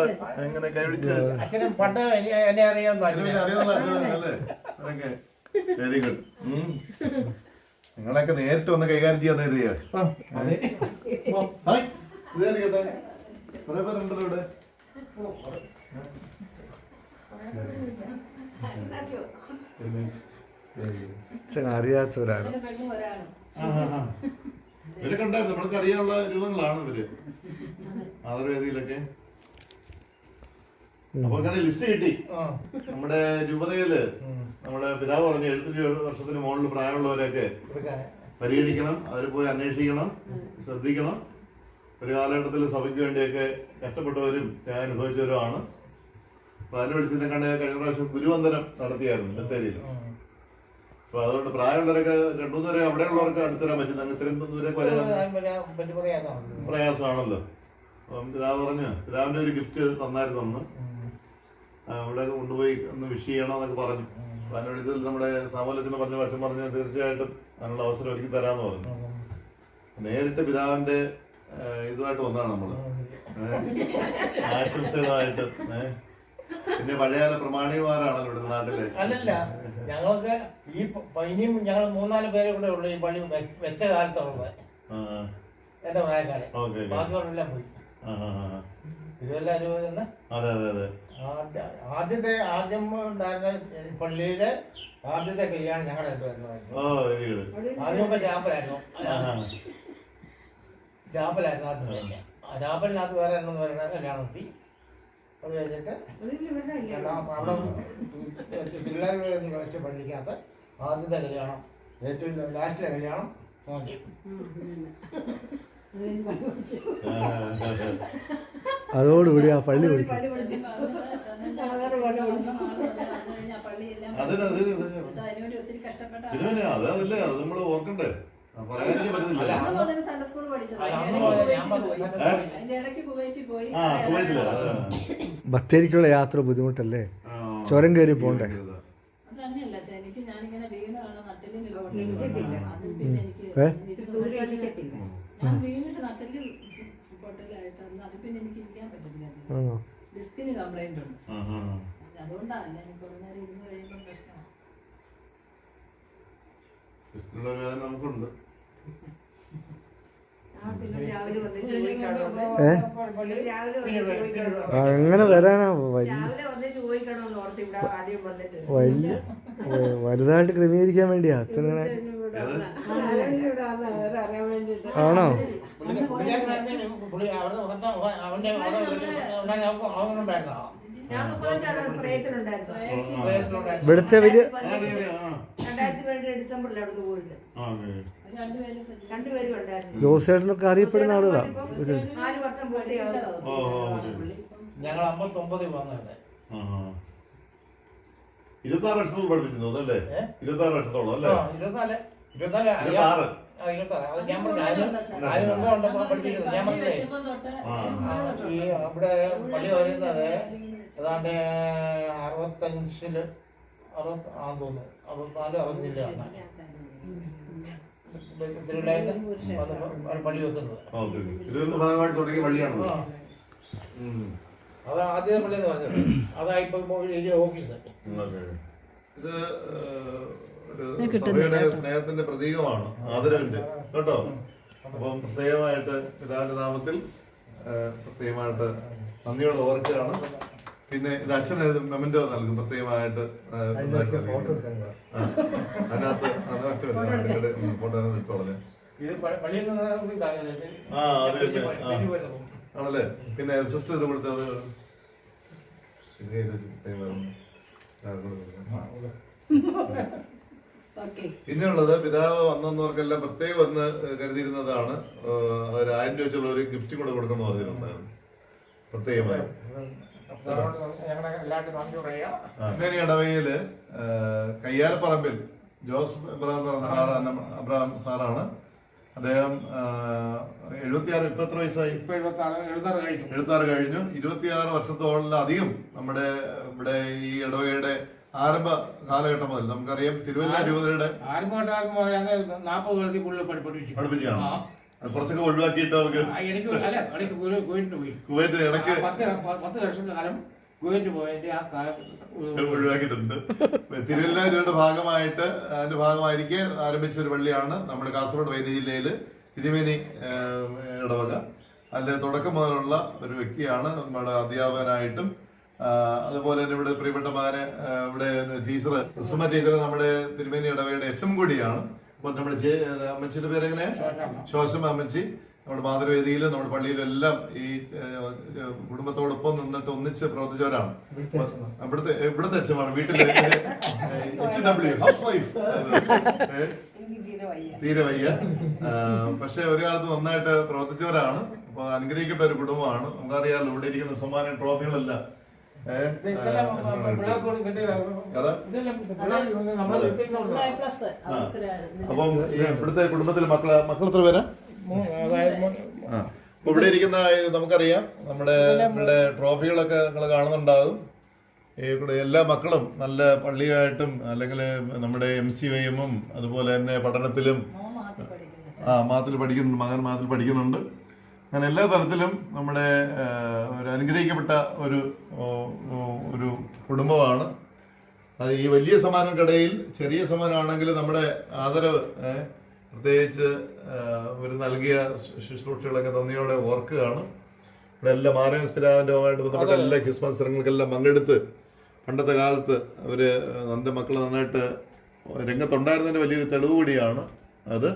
ആൾ ഇങ്ങനെ കൈപിടിച്ച് അച്ഛനും പണ്ട് എന്നെ അറിയാം അറിയാവുന്ന അച്ഛനെ അറിയാന്നുള്ള അച്ഛനല്ലേ അതൊക്കെ വെരി ഗുഡ് നിങ്ങളൊക്കെ നേരിട്ട് വന്ന് കൈകാര്യം ചെയ്യാൻ നേരിയ ഹായ് ഇതായിരിക്കട്ടെ കുറെ പേരുണ്ടല്ലോ ഇവിടെ. അച്ഛൻ അറിയാത്ത ഒരാൾ ഇവരൊക്കെ ഉണ്ടായിരുന്നു. നമ്മൾക്ക് അറിയാനുള്ള രൂപങ്ങളാണ് ഇവർ. മാതൃവേദിയിലൊക്കെ. അപ്പൊ അങ്ങനെ ലിസ്റ്റ് കിട്ടി. നമ്മുടെ രൂപതയിൽ നമ്മുടെ പിതാവ് പറഞ്ഞ എഴുപത്തി വർഷത്തിന് മുകളിൽ പ്രായമുള്ളവരെയൊക്കെ പരിഗണിക്കണം അവർ പോയി അന്വേഷിക്കണം ശ്രദ്ധിക്കണം. ഒരു കാലഘട്ടത്തിൽ സഭയ്ക്ക് വേണ്ടിയൊക്കെ കഷ്ടപ്പെട്ടവരും ഞാൻ അനുഭവിച്ചവരുമാണ് അപ്പൊ അതിനെ വിളിച്ചിട്ട് കണ്ട കഴിഞ്ഞ പ്രാവശ്യം ഗുരുവന്ദനം നടത്തിയായിരുന്നു ബത്തേരിയിൽ. അപ്പൊ അതുകൊണ്ട് പ്രായമുള്ളവരൊക്കെ രണ്ടു മൂന്ന് വരെ അവിടെയുള്ളവർക്ക് അടുത്തുവരാൻ പറ്റും. അങ്ങനെ ഇത്രയും ദൂരേക്ക് വരാൻ പ്രയാസമാണല്ലോ. അപ്പം പിതാവ് പറഞ്ഞു പിതാവിന്റെ ഒരു ഗിഫ്റ്റ് തന്നായിരുന്നു അന്ന്. ഇവിടെ കൊണ്ടുപോയി ഒന്ന് വിഷ് ചെയ്യണമെന്നൊക്കെ പറഞ്ഞു. അപ്പൊ അതിനെ നമ്മുടെ സാമോലച്ചനെ പറഞ്ഞു അച്ഛൻ പറഞ്ഞു തീർച്ചയായിട്ടും അതിനുള്ള അവസരം ഒരുക്കി തരാമെന്ന് പറഞ്ഞു. നേരിട്ട് പിതാവിന്റെ ഇതുമായിട്ട് വന്നതാണ് നമ്മൾ. ഏ? ആശംസകളായിട്ട് പിന്നെ പഴയകാല പ്രമാണിമാരാണല്ലോ ഇവിടെ നാട്ടിലെ. അല്ലല്ല ഞങ്ങൾക്ക് ഈ പനിയും ഇനിയും ഞങ്ങൾ മൂന്നാൽ പേരെ കൂടെ ഉള്ളു ഈ പണി വെച്ച കാലത്തുള്ളത്. എന്റെ പ്രായക്കാരെ. ഓക്കെ പോയി. ആ, ആ, ആ. ഇതെല്ലാം അതെ അതെ അതെ. ആദ്യ ആദ്യത്തെ ആദ്യം ഉണ്ടായിരുന്ന പള്ളിയുടെ ആദ്യത്തെ കല്യാണം ഞങ്ങളുടെ ഓ വെരി ഗുഡ്. അതിന് മുമ്പ് ചാപ്പലായിരുന്നു ആ ചാപ്പലായിരുന്നു ആദ്യം കല്യാണം ആ ചാപ്പലിനകത്ത് വേറെ എണ്ണം വരണ കല്യാണം നടത്തി. അത് കഴിഞ്ഞിട്ട് അവിടെ പിള്ളേർ വെച്ച പള്ളിക്കകത്ത് ആദ്യത്തെ കല്യാണം ഏറ്റവും ലാസ്റ്റിലെ കല്യാണം മോന്തി അതോടുകൂടി ആ പള്ളി പിടിക്കും അതല്ലേ അത് നമ്മൾ ഓർക്കണ്ടേ? ബത്തേരിക്കുള്ള യാത്ര ബുദ്ധിമുട്ടല്ലേ. ചുരം കയറി പോണ്ടേ? ഏഹ് ഏ? ദൂരെ ഇരിക്കത്തില്ല. ഞാൻ വീണിട്ട് നട്ടിൽ പൊട്ടലായിട്ട് അത് പിന്നെ എനിക്ക് ഇരിക്കാൻ പറ്റുന്നില്ല ആണോ ഡിസ്കിന് കംപ്ലൈന്റ് ഉണ്ട്. അതുകൊണ്ടാണ് ഞാൻ കുറേ നേരം ഇരുന്ന് കഴിയുമ്പോൾ പ്രശ്നമാണ്. വേദന നമുക്കുണ്ട്. ആ, വരാനാ? വലിയ വലിയ വലുതായിട്ട് ക്രമീകരിക്കാൻ വേണ്ടിയാ. അച്ഛനെ ആണോ? ഇവിടുത്തെ വലിയ ജോസേട്ടനൊക്കെ അറിയപ്പെടുന്ന ആളുകളാ. ഞങ്ങൾ അമ്പത്തൊമ്പതിൽ ആ. ഇരുപത്താറ് വർഷത്തോളം പഠിപ്പിച്ചിരുന്നു അല്ലേ? ഇരുപത്താറ് വർഷത്തോളം അല്ലേ? ഇരുപത്തിനാല് ഇരുപത്തിനാല് ഇരുപത്താറ് ഞാൻ പറഞ്ഞു അതിന് അതിന് മുമ്പേ ഉണ്ട് പഠിപ്പിക്കുന്നത് ഞാൻ പള്ളി ഈ വരുന്നത് ഏതാണ്ട് അറുപത്തഞ്ചിൽ അറുപത്തി ആ തോന്നുന്നു. അറുപത്തിനാല് വന്ന് പള്ളി വെക്കുന്നത്. ഓക്കെ അത് ആദ്യത്തെ പള്ളി എന്ന് പറഞ്ഞത് ഓഫീസ്. ഇത് ഒരു സഭയുടെ സ്നേഹത്തിന്റെ പ്രതീകമാണ്. ആദരവിന്റെ കേട്ടോ? അപ്പം പ്രത്യേകമായിട്ട് പിതാവിന്റെ നാമത്തിൽ പ്രത്യേകമായിട്ട് നന്ദിയോടെ ഓർക്കുകയാണ്. പിന്നെ ഇത് അച്ഛനെ മെമന്റോ നൽകും പ്രത്യേകമായിട്ട് അതിനകത്ത് അത് മറ്റേ ഫോട്ടോ എടുത്തോളെ ആണല്ലേ? പിന്നെ സിസ്റ്റർ ഇത് കൊടുത്തത് ഇത് ഇത് കൈമാറുന്നു. ആ, അത് കൊടുക്കുന്നു. ഓക്കെ പിന്നെയുള്ളത് പിതാവ് വന്നവർക്കെല്ലാം പ്രത്യേകം വന്ന് കരുതിയിരുന്നതാണ്. ഒരു ആയിരം രൂപ വെച്ചുള്ള ഒരു ഗിഫ്റ്റ് കൂടെ കൊടുക്കണം പറഞ്ഞിട്ടുണ്ടായിരുന്നു. പ്രത്യേകമായി. അങ്ങനെ ഇടവയിൽ കയ്യാലപ്പറമ്പിൽ ജോസ് ഇബ്രാഹിം എന്ന് പറയുന്ന സാറാണ് അബ്രഹാം സാറാണ്. അദ്ദേഹം എഴുപത്തിയാറ് ഇപ്പൊ എത്ര വയസ്സായി എഴുപത്താറ് കഴിഞ്ഞു. ഇരുപത്തിയാറ് വർഷത്തോളിലധികം നമ്മുടെ ഇവിടെ ഈ ഇടവകയുടെ ആരംഭ കാലഘട്ടം മുതൽ. നമുക്കറിയാം തിരുവല്ല രൂപതയുടെ പഠിപ്പിച്ചാണ് കുറച്ചൊക്കെ ഒഴിവാക്കിയിട്ട് നമുക്ക് കുവൈത്തിന് ഇടയ്ക്ക് പത്ത് വർഷം പത്ത് ആ ഒഴിവാക്കിയിട്ടുണ്ട്. ഭാഗമായിട്ട് അതിന്റെ ഭാഗമായിരിക്കെ ആരംഭിച്ച ഒരു പള്ളിയാണ് നമ്മുടെ കാസർഗോഡ് വൈദ്യ ജില്ലയിൽ തിരുമേനി ഇടവക. അതിന്റെ തുടക്കം മുതലുള്ള ഒരു വ്യക്തിയാണ് നമ്മുടെ അധ്യാപകനായിട്ടും അതുപോലെ തന്നെ ഇവിടെ പ്രിയപ്പെട്ട മകനെ ഇവിടെ ടീച്ചർ സുമ ടീച്ചർ നമ്മുടെ തിരുമേനി ഇടവകയുടെ എച്ച് എം കൂടിയാണ്. അപ്പൊ നമ്മുടെ അമ്മച്ചിയുടെ പേരെങ്ങനെ ശോശം അമ്മച്ചി. നമ്മുടെ മാതൃവേദിയിലും നമ്മുടെ പള്ളിയിലും എല്ലാം ഈ കുടുംബത്തോടൊപ്പം നിന്നിട്ട് ഒന്നിച്ച് പ്രവർത്തിച്ചവരാണ്. അവിടുത്തെ ഇവിടുത്തെ അച്ഛനാണ് വീട്ടിലെ എച്ച് ഡബ്ല്യു ഹൗസ് വൈഫ് തീരെ വയ്യ. പക്ഷെ ഒരു കാലത്ത് നന്നായിട്ട് പ്രവർത്തിച്ചവരാണ്. അപ്പൊ അനുഗ്രഹിക്കപ്പെട്ട ഒരു കുടുംബമാണ്. നമുക്കറിയാമല്ലോ ഇവിടെ ഇരിക്കുന്ന സമ്മാന ട്രോഫികളെല്ലാം. അപ്പം ഇവിടുത്തെ കുടുംബത്തിലെ മക്കൾ മക്കൾ എത്ര പേരാ? അതായത് ഇവിടെ ഇരിക്കുന്ന നമുക്കറിയാം നമ്മുടെ ഇവിടെ ട്രോഫികളൊക്കെ നിങ്ങൾ കാണുന്നുണ്ടാകും. എല്ലാ മക്കളും നല്ല പള്ളിയായിട്ടും അല്ലെങ്കിൽ നമ്മുടെ എം സി വൈ എമ്മും അതുപോലെ തന്നെ പഠനത്തിലും ആ മാത്തിൽ പഠിക്കുന്നുണ്ട് മകൻ മാത്തിൽ പഠിക്കുന്നുണ്ട്. അങ്ങനെ എല്ലാ തരത്തിലും നമ്മുടെ ഒരു അനുഗ്രഹിക്കപ്പെട്ട ഒരു ഒരു കുടുംബമാണ്. അത് ഈ വലിയ സമ്മാനങ്ങൾക്കിടയിൽ ചെറിയ സമ്മാനമാണെങ്കിൽ നമ്മുടെ ആദരവ് പ്രത്യേകിച്ച് ഇവർ ഒരു നൽകിയ ശുശ്രൂഷകളൊക്കെ നന്ദിയോടെ ഓർക്കുകയാണ്. ഇവിടെ എല്ലാ മാനവ പിതാവിന്റെതുമായിട്ട് ബന്ധപ്പെട്ട എല്ലാ ക്രിസ്മസ് മത്സരങ്ങൾക്കെല്ലാം പങ്കെടുത്ത് പണ്ടത്തെ കാലത്ത് അവർ എന്റെ മക്കൾ നന്നായിട്ട് രംഗത്തുണ്ടായിരുന്നതിന്റെ വലിയൊരു തെളിവ് കൂടിയാണ് അത്.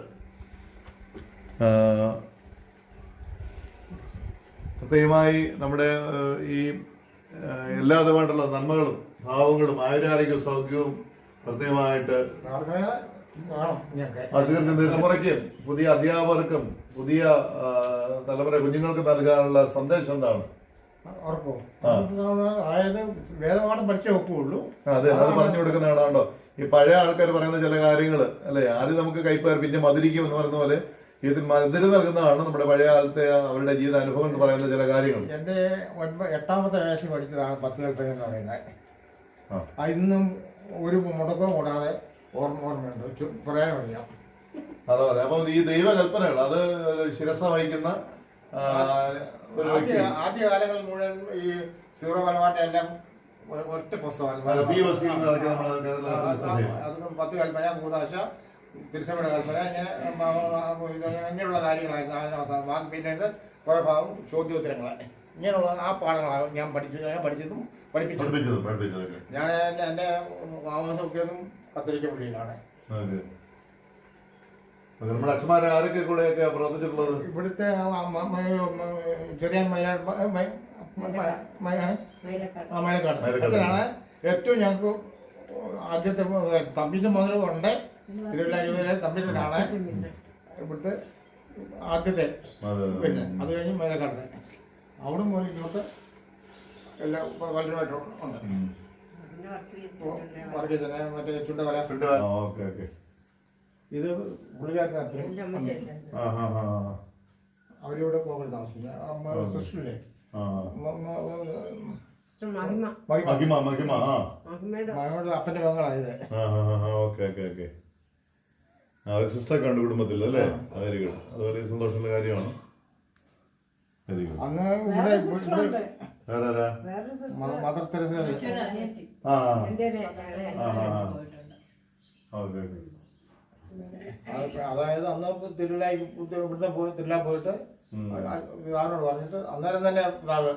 പ്രത്യേകമായി നമ്മുടെ ഈ എല്ലാ വിധമായിട്ടുള്ള നന്മകളും ഭാവങ്ങളും ആയുരാരോഗ്യവും സൗഖ്യവും പ്രത്യേകമായിട്ട് തീർച്ചയായും പുതിയ അധ്യാപകർക്കും പുതിയ തലമുറ കുഞ്ഞുങ്ങൾക്ക് നൽകാനുള്ള സന്ദേശം എന്താണ്? ഉറപ്പോ. ആ. അതായത് വേദപാഠം പഠിച്ചേ ഒക്കുള്ളൂ. അതെ അത് പറഞ്ഞു കൊടുക്കുന്നതാണോ ഈ പഴയ ആൾക്കാർ പറയുന്ന ചില കാര്യങ്ങൾ അല്ലെ? ആദ്യം നമുക്ക് കൈപ്പേർ പിന്നെ മധുരിക്കും എന്ന് പറയുന്ന പോലെ ഇത് മധുരം നൽകുന്നതാണ് നമ്മുടെ പഴയ കാലത്തെ അവരുടെ ജീവിത അനുഭവം എന്ന് പറയുന്ന ചില കാര്യങ്ങൾ. എന്റെ എട്ടാമത്തെ വയസ്സിൽ പഠിച്ചതാണ് പത്ത് ലക്ഷം എന്ന് പറയുന്നത്. ഇന്നും ഒരു മുടക്കം കൂടാതെ ഓർമ്മ ഓർമ്മയുണ്ട് പറയാൻ അറിയാം അതാ അപ്പം ഈ ദൈവകൽപ്പനകൾ അത് ശിരസ വഹിക്കുന്ന ആ, ഒരു ആദ്യ വ്യക്തി. മുഴുവൻ ഈ സീറോ മലബാറിന്റെ എല്ലാം ഒറ്റ പുസ്തകമാണ്. അത്. അത് പത്ത് കൽപ്പന കൂതാശ തിരുസഭയുടെ കൽപ്പന ഇങ്ങനെ ഇങ്ങനെയുള്ള കാര്യങ്ങളായിരുന്നു അതിനകത്ത്. പിന്നീട് കുറെ ഭാഗം ചോദ്യോത്തരങ്ങളാണ് ഇങ്ങനെയുള്ള ആ പാഠങ്ങളാണ് ഞാൻ പഠിച്ചു ഞാൻ പഠിച്ചതും പഠിപ്പിച്ചു ഞാൻ എന്റെ ഒക്കെ മാമസൊക്കെയൊന്നും കത്തിരിക്ക പുള്ളിയിലാണ്. ഓക്കെ. ഓക്കെ, നമ്മുടെ അച്ഛന്മാരെ ആരൊക്കെ കൂടെയൊക്കെ പ്രവർത്തിച്ചിട്ടുള്ളത്? ഇവിടുത്തെ ചെറിയ മയക്കാട്. അച്ഛനാണ് ഏറ്റവും ഞങ്ങൾക്ക് ആദ്യത്തെ തമ്പിച്ച മുതൽ ഉണ്ട്. തമ്പിച്ചനാണ്. ഇവിടുത്തെ ആദ്യത്തെ. പിന്നെ അത് കഴിഞ്ഞ് മയക്കാട് അവിടെ മുതൽ ഇങ്ങോട്ട് എല്ലാം വലുതായിട്ട് ഉണ്ട്. മറ്റേ ചുണ്ടവല ഓക്കെ ഓക്കെ. ഇത് അവരിവിടെ പോകൽ മഹിമ. മഹിമ. മഹിമയുടെ മകളുടെ അപ്പന്റെ മകളായത്. ആ ആ ഓക്കെ ഓക്കെ ഓക്കെ. ആ ഒരു സിസ്റ്റർ ഉണ്ട് കുടുംബത്തിൽ അല്ലേ വെരി ഗുഡ് അത് വലിയ സന്തോഷമുള്ള കാര്യമാണ്. ഇവിടെ മ- മദർ തെരേസ ആ. ഓക്കെ അതായത് അന്ന് തിരുവില്ല ഇവിടുത്തെ പോയി തിരുവില്ല പോയിട്ട്. വിവാഹനോട് പറഞ്ഞിട്ട് അന്നേരം തന്നെ ഇതാവ്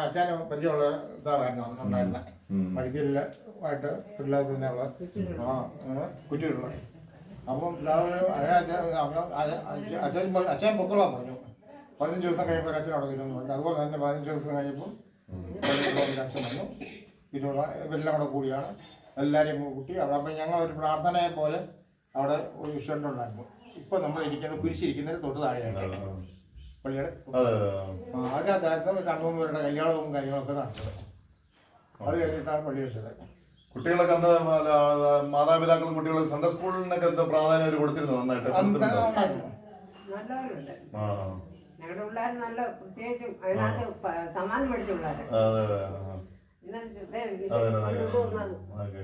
അച്ഛനെ പരിചയമുള്ള ഇതാവായിരുന്നു അന്ന് ഉണ്ടായിരുന്നത് ഉം. മടിക്കലിൽ ആയിട്ട് പിന്നെ ഉള്ള ആ കുറ്റിയുള്ള അപ്പം പിതാവ് അച്ഛൻ അച്ഛൻ- അച്ഛൻ പോയി- അച്ഛൻ പൊക്കോളാൻ പറഞ്ഞു. പതിനഞ്ച് ദിവസം കഴിയുമ്പോൾ അച്ഛൻ അവിടെ ചെന്ന് പറഞ്ഞു അതുപോലെ തന്നെ പതിനഞ്ച് ദിവസം കഴിയുമ്പോൾ അച്ഛൻ വന്നു. പിന്നെയുള്ള ഇവരെല്ലാം കൂടെ കൂടിയാണ്. എല്ലാവരെയും കൂട്ടി അവിടെ അപ്പം ഞങ്ങൾ ഒരു പ്രാർത്ഥനയെ പോലെ അവിടെ ഒരു ഷെഡ് ഉണ്ടായിരുന്നു. ഇപ്പം നമ്മൾ ഇരിക്കുന്നത് കുരിശിരിക്കുന്നതിന് തൊട്ട് താഴെയായിട്ട് പള്ളിയുടെ അതിനകത്തായിരുന്നു രണ്ടു മൂന്ന് പേരുടെ കല്യാണവും കാര്യങ്ങളൊക്കെ നടത്തുന്നത് അത് കഴിഞ്ഞിട്ടാണ് പള്ളി വെച്ചത്. കുട്ടികളൊക്കെ അന്ന് മാതാപിതാക്കളും കുട്ടികളും സൺഡേ സ്കൂളിനൊക്കെ എന്താ പ്രാധാന്യം അവർ കൊടുത്തിരുന്നു നന്നായിട്ട്? ആ. ഞങ്ങളുടെ പിള്ളേർ നല്ല പ്രത്യേകിച്ചും അതിനകത്ത് സമ്മാനം മേടിച്ച പിള്ളേർ ആ. ഇന്നലെ അതെ. അതെ കൊണ്ടുവന്നത് ഓക്കെ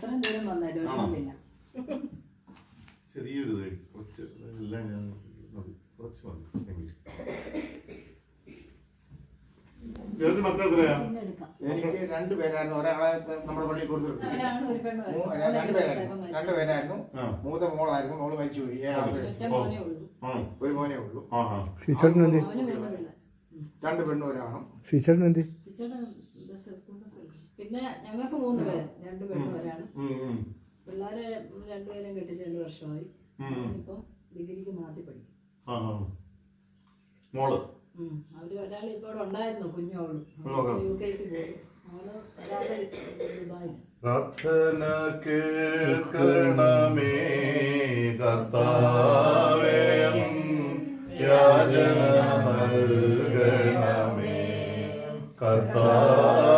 എത്രയും ദൂരം വന്നാലും? ഒന്നുമില്ല ചെറിയൊരു കുറച്ച് എല്ലാം ഞാൻ മതി കുറച്ച് മതി എനിക്ക്. രണ്ട് പേരായിരുന്നു. ഒരാളെ നമ്മുടെ പള്ളിയിൽ കൊടുത്തിട്ടുണ്ട്. രണ്ട് പേരായിരുന്നു. രണ്ട് പേരായിരുന്നു. മൂത്ത മോളായിരുന്നു. മോൾ മരിച്ചു പോയി. ഒരു മോനെ ഉള്ളൂ. രണ്ട് പെണ്ണും ഒരാണും. പിന്നെ ഞങ്ങൾക്ക് മൂന്ന് പേര് രണ്ടു വരാണ് പിള്ളേരെ രണ്ടുപേരും കെട്ടിച്ച് രണ്ട് വർഷമായി. ഇപ്പൊ ഡിഗ്രിക്ക് മാറ്റി പഠിക്കും. മോൾ? അവർ ഒരാൾ ഇപ്പോ ഇവിടെ ഉണ്ടായിരുന്നു കുഞ്ഞോളൂ. യു കെക്ക് പോയി. അവൾ ഒരാൾ ദുബായിൽ പ്രാർത്ഥന കേൾക്കണമേ കർത്താവേ യാചന നൽകണമേ. കർത്താവേ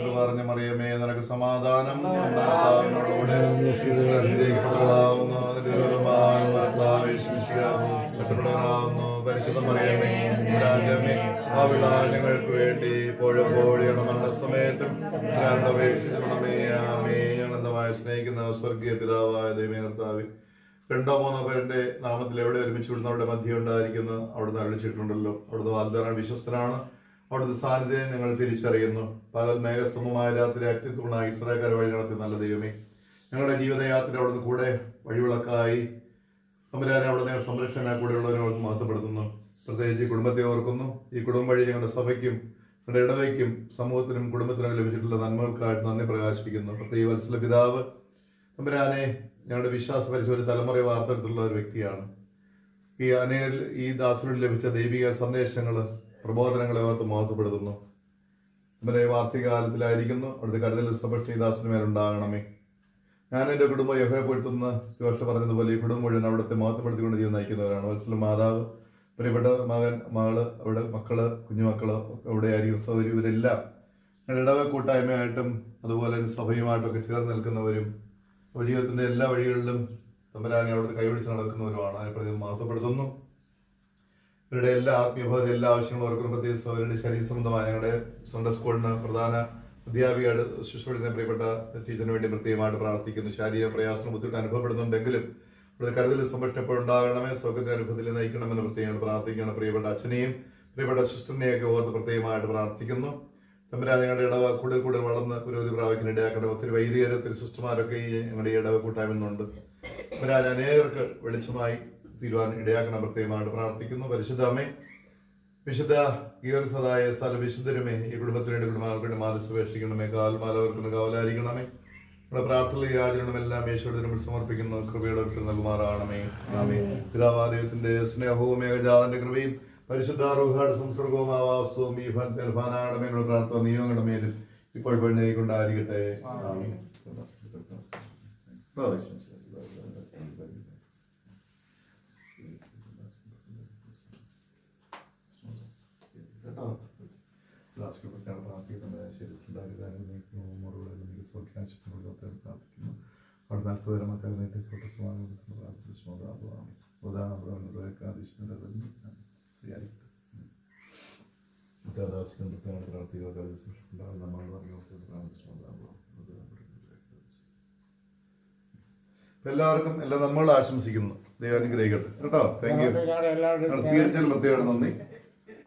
കൃപ പറഞ്ഞ മറിയമേ നിനക്ക് സമാധാനം ശിശിക പരിശുദ്ധ മറിയമേ അവിട ഞങ്ങൾക്ക് വേണ്ടി ഇപ്പോഴെപ്പോഴും മരണസമയത്തും ഞങ്ങളുടെ അപേക്ഷിക്കണമേ ആമേ ഞങ്ങളെന്തമായ സ്നേഹിക്കുന്ന സ്വർഗീയ പിതാവായ ദൈവമേ കർത്താവേ രണ്ടോ മൂന്നോ പേരുടെ നാമത്തിൽ എവിടെ ഒരുമിച്ച് വിടുന്ന അവിടെ മധ്യം ഉണ്ടായിരിക്കുന്നു അവിടുന്ന് അഴിച്ചിട്ടുണ്ടല്ലോ അവിടുത്തെ വാഗ്ദാനം വിശ്വസ്തനാണ്. അവിടുത്തെ സാന്നിധ്യം ഞങ്ങൾ തിരിച്ചറിയുന്നു. പകൽ മേഘസ്തമമായ രാത്രി അത്യന്തമുള്ള ഇസ്രായേൽക്കാർ വഴി നടത്തിയ നല്ല ദൈവമേ ഞങ്ങളുടെ ജീവിതയാത്ര അവിടുന്ന് കൂടെ വഴിവിളക്കായി. തമ്പുരാനെ അവിടുന്ന് സംരക്ഷണ അവിടുന്ന് മഹത്വപ്പെടുത്തുന്നു. പ്രത്യേകിച്ച് കുടുംബത്തെ ഓർക്കുന്നു. ഈ കുടുംബം വഴി ഞങ്ങളുടെ സഭയ്ക്കും ഞങ്ങളുടെ ഇടവയ്ക്കും സമൂഹത്തിനും കുടുംബത്തിനും ലഭിച്ചിട്ടുള്ള നന്മകൾക്കായിട്ട് നന്ദി പ്രകാശിപ്പിക്കുന്നു. പ്രത്യേക വത്സല പിതാവ് തമ്പുരാനെ ഞങ്ങളുടെ വിശ്വാസ പരിശോധന തലമുറ വാർത്തെടുത്തുള്ള ഒരു വ്യക്തിയാണ്. ഈ അനേൽ ഈ ദാസനോട് ലഭിച്ച ദൈവിക സന്ദേശങ്ങൾ പ്രബോധനങ്ങളെ ഓർത്ത് മഹത്വപ്പെടുത്തുന്നു. നമ്മുടെ വാർത്തകാലത്തിലായിരിക്കുന്നു അവിടുത്തെ കരുതൽ സംരക്ഷണ ദാസിന് മേലുണ്ടാകണമേ ഞാൻ എന്റെ കുടുംബം യഹോയെ പൊഴുത്തുന്ന ജോഷ പറഞ്ഞതുപോലെ ഈ കുടുംബം മുഴുവൻ അവിടുത്തെ മഹത്വപ്പെടുത്തിക്കൊണ്ട് ജീവിതം നയിക്കുന്നവരാണ്. വത്സല മാതാവ് പ്രിയപ്പെട്ട മകൻ മകൾ അവിടെ മക്കൾ കുഞ്ഞുമക്കൾ അവിടെ ആയിരിക്കും. സൗകര്യം ഇവരെല്ലാം ഇടവ കൂട്ടായ്മയായിട്ടും അതുപോലെ സഭയുമായിട്ടൊക്കെ ചേർന്ന് നിൽക്കുന്നവരും അപ്പോൾ ജീവിതത്തിന്റെ എല്ലാ വഴികളിലും തമ്പരാനെ അവിടുത്തെ കൈപിടിച്ച് നടക്കുന്നവരുമാണ് അതിനെ പ്രതി മഹത്വപ്പെടുത്തുന്നു. ഇവരുടെ എല്ലാ ആത്മീയബോധ എല്ലാ ആവശ്യങ്ങളും ഓർക്കുന്ന പ്രത്യേകിച്ച് അവരുടെ ശരീര സംബന്ധമായ ഞങ്ങളുടെ സ്വന്തം സ്കൂളിന് പ്രധാന അധ്യാപികയുടെ ശുശ്രൂഷിക്കുന്ന പ്രിയപ്പെട്ട ടീച്ചറിന് വേണ്ടി പ്രത്യേകമായിട്ട് പ്രാർത്ഥിക്കുന്നു. ശാരീരിക പ്രയാസം ബുദ്ധിമുട്ട് അനുഭവപ്പെടുന്നുണ്ടെങ്കിലും ഇവിടെ കരുതൽ സംരക്ഷണം ഇപ്പോൾ ഉണ്ടാകണമേ സ്വർഗത്തിന്റെ അനുഭവത്തിൽ നയിക്കണമെന്ന് പ്രത്യേകമായിട്ട് പ്രാർത്ഥിക്കുകയാണ് പ്രിയപ്പെട്ട അച്ഛനെയും പ്രിയപ്പെട്ട സിസ്റ്ററിനെയൊക്കെ ഓർത്ത് പ്രത്യേകമായിട്ട് പ്രാർത്ഥിക്കുന്നു. തമ്പുരാൻ ഞങ്ങളുടെ ഇടവ കൂടുതൽ കൂടുതൽ വളർന്ന് പുരോഗതി പ്രാപിക്കുന്ന ഇടയാക്കട്ടെ ഒത്തിരി വൈദികർ ഒത്തിരി സിസ്റ്റർമാരൊക്കെ ഈ ഞങ്ങളുടെ ഇടവ കൂട്ടായ്മയുണ്ട് തമ്പുരാൻ അനേകർക്ക് വെളിച്ചമായി തീരുവാൻ ഇടയാക്കണം പ്രത്യേകമായിട്ട് പ്രാർത്ഥിക്കുന്നു. പരിശുദ്ധ അമ്മേ വിശുദ്ധ ഗീവർസതായ സ്ഥല വിശുദ്ധരുമേ ഈ കുടുംബത്തിന് വേണ്ടി കുടുംബങ്ങൾക്ക് വേണ്ടി മാനസപേക്ഷിക്കണമേ കാൽമാലവർക്ക് കാവലായിരിക്കണമേ. നമ്മുടെ പ്രാർത്ഥനയിൽ യാചനകളും എല്ലാം യേശുവിടെ നമ്മൾ സമർപ്പിക്കുന്നു. കൃപയുടെ നൽകുമാറാണമേ ആമേ പിതാവാ ദൈവത്തിന്റെ സ്നേഹവും ഏകജാതന്റെ കൃപയും പരിശുദ്ധ റുഹാട് സംസർഗവും ആവാസവും ഈ ഫാനാടമേലുള്ള പ്രാർത്ഥന നിയമങ്ങളുടെ മേലും ഇപ്പോൾ പെണ്ണേക്കൊണ്ടായിരിക്കട്ടെ. ദാസ്കൃതക്കാണ് പ്രാർത്ഥിക്കുന്നത് പ്രാർത്ഥിക്കുന്നു അവിടെ നാൽപ്പത് മക്കൾ നേരിട്ട് പ്രൊട്ടസ്വാമിക്കുന്ന പ്രാർത്ഥന സ്മോദാബുവാമി ഉദാഹരണം എല്ലാവർക്കും എല്ലാം നമ്മൾ ആശംസിക്കുന്നു. ദൈവം അനുഗ്രഹിക്കട്ടെ കേട്ടോ താങ്ക് യു സ്വീകരിച്ചതിന് പ്രത്യേകം നന്ദി.